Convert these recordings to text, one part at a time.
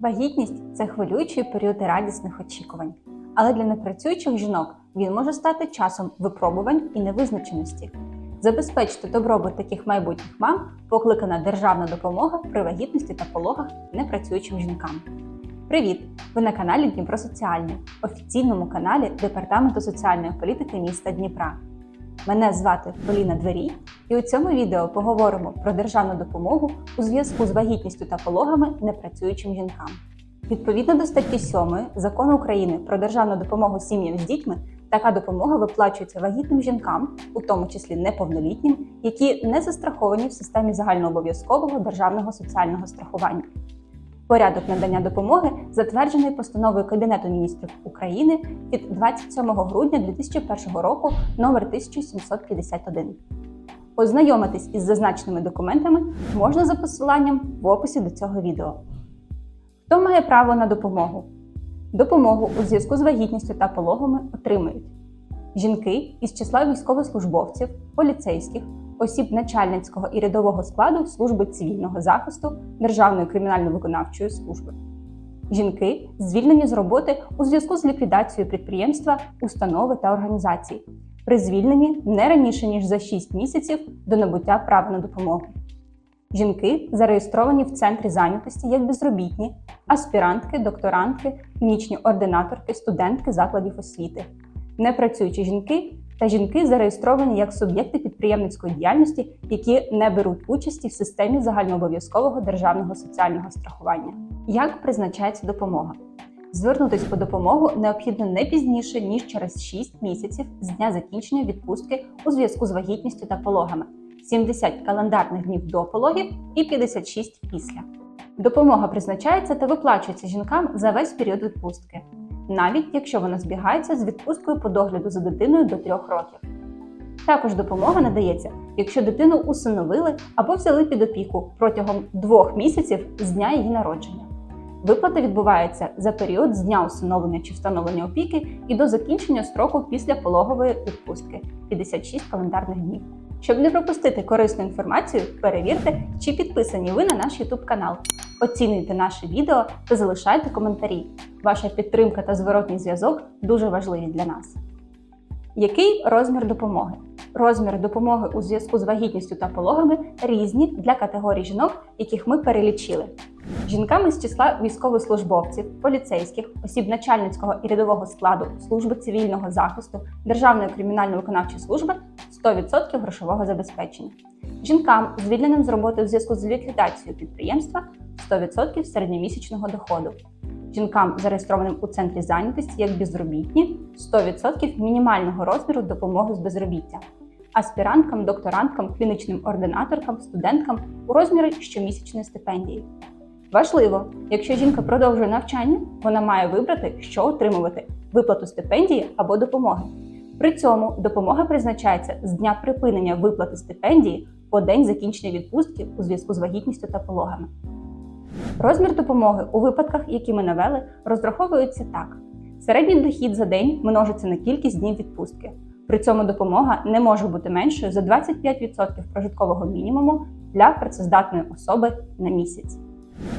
Вагітність це хвилюючий період радісних очікувань. Але для непрацюючих жінок він може стати часом випробувань і невизначеності. Забезпечити добробут таких майбутніх мам покликана державна допомога при вагітності та пологах непрацюючим жінкам. Привіт! Ви на каналі Дніпро Соціальний, офіційному каналі Департаменту соціальної політики міста Дніпра. Мене звати Поліна Дверій, і у цьому відео поговоримо про державну допомогу у зв'язку з вагітністю та пологами непрацюючим жінкам. Відповідно до статті 7 закону України про державну допомогу сім'ям з дітьми, така допомога виплачується вагітним жінкам, у тому числі неповнолітнім, які не застраховані в системі загальнообов'язкового державного соціального страхування. Порядок надання допомоги затверджений постановою Кабінету міністрів України від 27 грудня 2001 року номер 1751. Ознайомитись із зазначеними документами можна за посиланням в описі до цього відео. Хто має право на допомогу? Допомогу у зв'язку з вагітністю та пологами отримують жінки із числа військовослужбовців, поліцейських, осіб начальницького і рядового складу служби цивільного захисту Державної кримінально-виконавчої служби. Жінки звільнені з роботи у зв'язку з ліквідацією підприємства, установи та організацій, при звільненні не раніше ніж за 6 місяців до набуття права на допомогу. Жінки зареєстровані в центрі зайнятості як безробітні, аспірантки, докторантки, клінічні ординаторки, студентки закладів освіти, непрацюючі жінки та жінки зареєстровані як суб'єкти підприємницької діяльності, які не беруть участі в системі загальнообов'язкового державного соціального страхування. Як призначається допомога? Звернутись по допомогу необхідно не пізніше ніж через 6 місяців з дня закінчення відпустки у зв'язку з вагітністю та пологами, 70 календарних днів до пологів і 56 після. Допомога призначається та виплачується жінкам за весь період відпустки, навіть якщо вона збігається з відпусткою по догляду за дитиною до 3 років. Також допомога надається, якщо дитину усиновили або взяли під опіку протягом двох місяців з дня її народження. Виплата відбувається за період з дня усиновлення чи встановлення опіки і до закінчення строку після пологової відпустки 56 календарних днів. Щоб не пропустити корисну інформацію, перевірте, чи підписані ви на наш YouTube канал. Оцінюйте наше відео та залишайте коментарі. Ваша підтримка та зворотній зв'язок дуже важливі для нас. Який розмір допомоги? Розмір допомоги у зв'язку з вагітністю та пологами різні для категорій жінок, яких ми перелічили. Жінками з числа військовослужбовців, поліцейських, осіб начальницького і рядового складу служби цивільного захисту Державної кримінально-виконавчої служби 100% грошового забезпечення. Жінкам, звільненим з роботи у зв'язку з ліквідацією підприємства 100% середньомісячного доходу. Жінкам, зареєстрованим у центрі зайнятості як безробітні, 100% мінімального розміру допомоги з безробіття, аспіранткам, докторанткам, клінічним ординаторкам, студенткам у розмірі щомісячної стипендії. Важливо, якщо жінка продовжує навчання, вона має вибрати, що отримувати виплату стипендії або допомоги. При цьому допомога призначається з дня припинення виплати стипендії по день закінчення відпустки у зв'язку з вагітністю та пологами. Розмір допомоги у випадках, які ми навели, розраховується так: середній дохід за день множиться на кількість днів відпустки. При цьому допомога не може бути меншою за 25% прожиткового мінімуму для працездатної особи на місяць.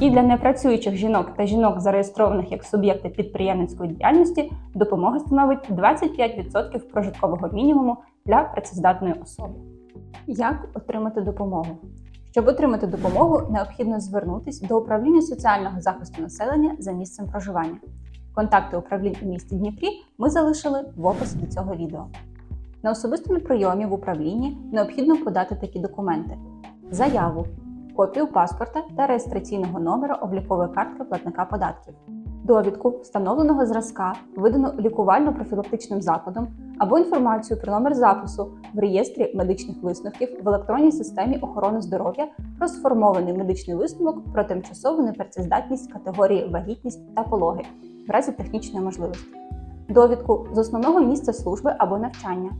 І для непрацюючих жінок та жінок, зареєстрованих як суб'єкти підприємницької діяльності, допомога становить 25% прожиткового мінімуму для працездатної особи. Як отримати допомогу? Щоб отримати допомогу, необхідно звернутися до управління соціального захисту населення за місцем проживання. Контакти управлінь у місті Дніпрі ми залишили в описі до цього відео. На особистому прийомі в управлінні необхідно подати такі документи: заяву, копію паспорта та реєстраційного номера облікової картки платника податків, довідку встановленого зразка, видану лікувально-профілактичним закладом або інформацію про номер запису в реєстрі медичних висновків в електронній системі охорони здоров'я про сформований медичний висновок про тимчасову непрацездатність категорії вагітність та пологи в разі технічної можливості, довідку з основного місця служби або навчання,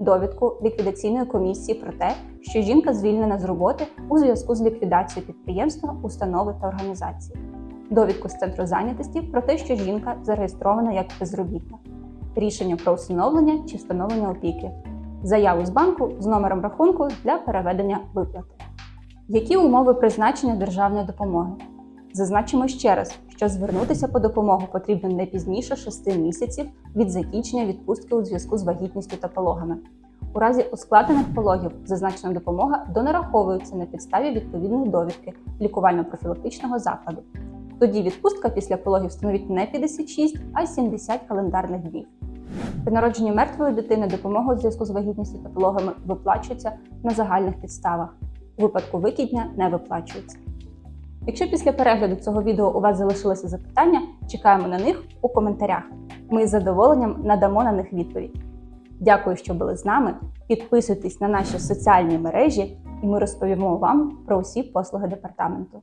довідку ліквідаційної комісії про те, що жінка звільнена з роботи у зв'язку з ліквідацією підприємства, установи та організації, довідку з центру зайнятості про те, що жінка зареєстрована як безробітна, рішення про усиновлення чи встановлення опіки, заяву з банку з номером рахунку для переведення виплати. Які умови призначення державної допомоги? Зазначимо ще раз, що звернутися по допомогу потрібно не пізніше 6 місяців від закінчення відпустки у зв'язку з вагітністю та пологами. У разі ускладнених пологів зазначена допомога донараховується на підставі відповідної довідки лікувально-профілактичного закладу. Тоді відпустка після пологів становить не 56, а 70 календарних днів. При народженні мертвої дитини допомога у зв'язку з вагітністю та пологами виплачується на загальних підставах. У випадку викидня не виплачується. Якщо після перегляду цього відео у вас залишилися запитання, чекаємо на них у коментарях. Ми з задоволенням надамо на них відповідь. Дякую, що були з нами. Підписуйтесь на наші соціальні мережі, і ми розповімо вам про усі послуги департаменту.